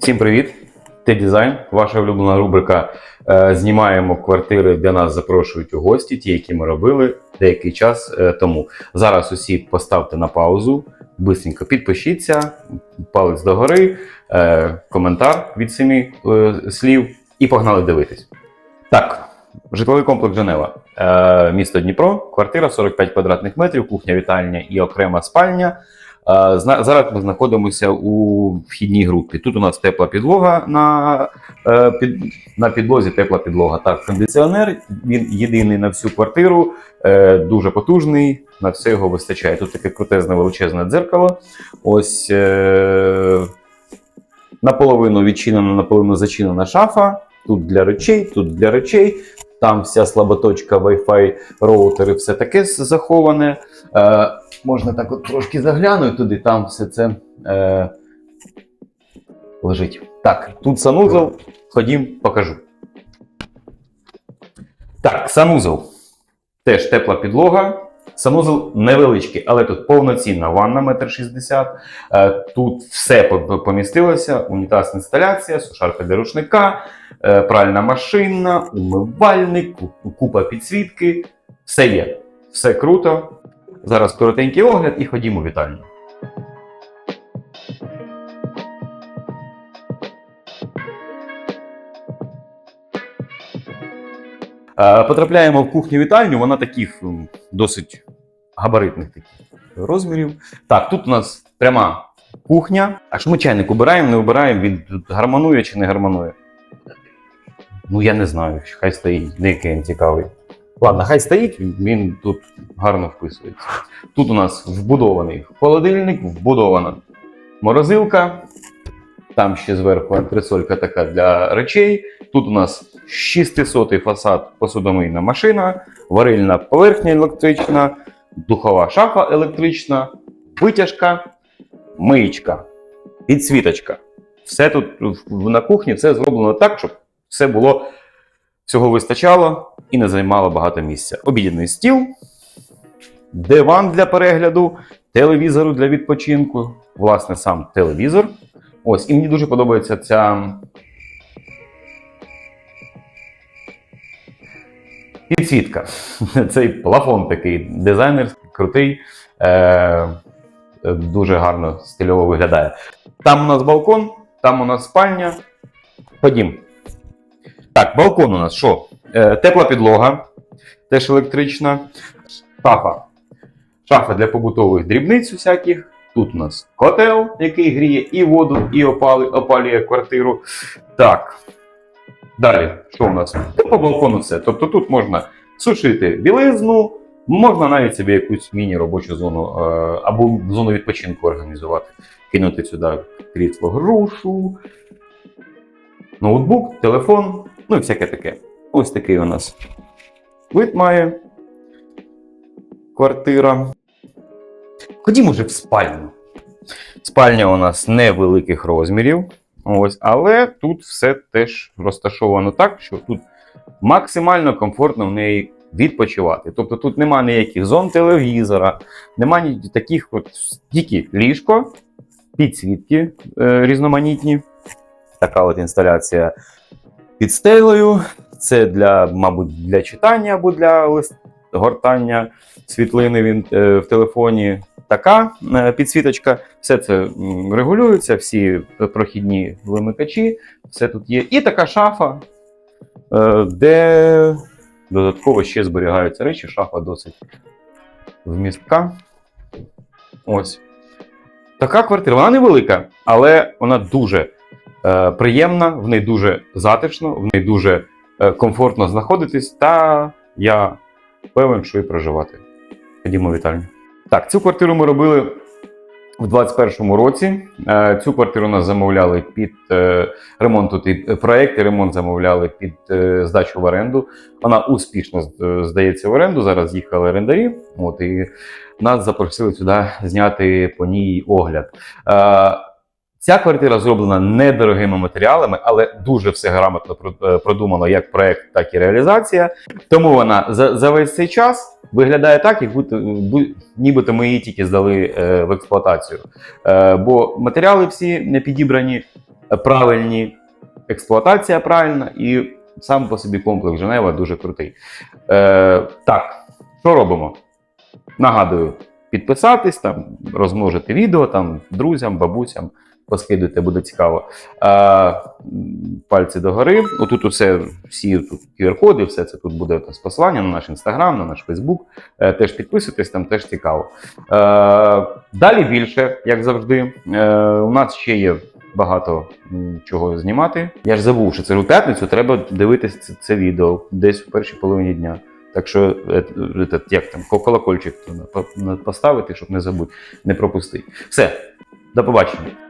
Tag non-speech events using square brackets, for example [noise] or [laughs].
Всім привіт! Т-дизайн, ваша улюблена рубрика. Е, Знімаємо квартири, де нас запрошують у гості, ті, які ми робили деякий час е, тому. Зараз усі поставте на паузу, бистренько підпишіться, палець догори, е, коментар від семи слів і погнали дивитись. Так, житловий комплекс Женева, місто Дніпро, квартира 45 квадратних метрів, кухня, вітальня і окрема спальня. Е, Зараз ми знаходимося у вхідній групі. Тут у нас тепла підлога на, е, під, на підлозі, тепла підлога. Так, кондиціонер він єдиний на всю квартиру, е, дуже потужний, на все його вистачає. Тут таке крутезне величезне дзеркало. Ось наполовину відчинена, наполовину зачинена шафа. Тут для речей, тут для речей. Там вся слаботочка, Wi-Fi, роутери, все таке заховане. Е, можна так от трошки заглянути туди, там все це е, лежить. Так, тут санузел. Ходім, покажу. Так, санузел. Теж тепла підлога. Санузел невеличкий, але тут повноцінна ванна 1,60 м. Е, Тут все помістилося: унітаз інсталяція, сушарка для рушника, е, пральна машина, умивальник, купа підсвітки. Все є. Все круто. Зараз коротенький огляд і ходімо в вітальню. Е, Потрапляємо в кухню вітальню, вона таких досить габаритних таких розмірів. Так, тут у нас пряма кухня. А що ми чайник убираємо, не убираємо, він тут гармонує чи не гармонує? Ну, я не знаю, хай стоїть, деякий цікавий. Ладно, хай стоїть, він тут гарно вписується. Тут у нас вбудований холодильник, вбудована морозилка. Там ще зверху антресолька така для речей. Тут у нас 600 фасад посудомийна машина, варильна поверхня електрична, духова шафа електрична, витяжка, миєчка, підсвіточка. Все тут на кухні все зроблено так, щоб все було всього вистачало і не займало багато місця. Обідний стіл, диван для перегляду, телевізору для відпочинку, власне, сам телевізор. Ось, і мені дуже подобається ця. Підсвітка. [laughs] Цей плафон такий дизайнер, крутий, е, дуже гарно стильово виглядає. Там у нас балкон, там у нас спальня. Ходім. Так, балкон у нас що? Е, тепла підлога, теж електрична. Шафа. Шафа для побутових дрібниць усяких. Тут у нас котел, який гріє і воду, і опали, опалює квартиру. Так. Далі, що у нас? Та По балкону все. Тобто тут можна сушити білизну, можна навіть собі якусь міні-робочу зону е, або зону відпочинку організувати. Кинути сюди крісло грушу, ноутбук, телефон, ну і всяке таке. Ось такий у нас вид має квартира. Ходімо вже в спальню. Спальня у нас невеликих розмірів. Ось, але тут все теж розташовано так, що тут максимально комфортно в неї відпочивати. Тобто тут нема ніяких зон телевізора, нема ні таких от тільки ліжко, підсвітки е, різноманітні. Така от інсталяція під стелею. Це для, мабуть, для читання або для лист... гортання світлини він, е, в телефоні. Така е, підсвіточка. Все це регулюється, всі прохідні вимикачі, все тут є. І така шафа, е, де додатково ще зберігаються речі. Шафа досить вмістка. Ось. Така квартира. Вона невелика, але вона дуже приємна, в неї дуже затишно, в неї дуже е, комфортно знаходитись, та я певен, що і проживати. Ходімо вітальню. Так, цю квартиру ми робили в 2021 році. Е, Цю квартиру нас замовляли під е, ремонт тут і проект, і ремонт замовляли під е, здачу в оренду. Вона успішно е, здається в оренду. Зараз їхали орендарі. От і нас запросили сюди зняти по ній огляд. Ця квартира зроблена недорогими матеріалами, але дуже все грамотно е, продумано як проект, так і реалізація. Тому вона за, за весь цей час виглядає так, як будто, бу- нібито ми її тільки здали е, в експлуатацію. Е, бо матеріали всі не підібрані е, правильні, експлуатація правильна і сам по собі комплекс Женева дуже крутий. Е, так, що робимо? Нагадую, підписатись, там, розмножити відео там, друзям, бабусям, поскидуйте, буде цікаво. М, пальці догори. Отут усе, всі тут QR-коди, все це тут буде з посилання на наш інстаграм, на наш Фейсбук. Теж підписуйтесь, там теж цікаво. Е, далі більше, як завжди. Е, у нас ще є багато чого знімати. Я ж забув, що це у п'ятницю треба дивитися це, це відео десь в першій половині дня. Так що, е, як там, колокольчик поставити, щоб не забути, не пропустити. Все, до побачення.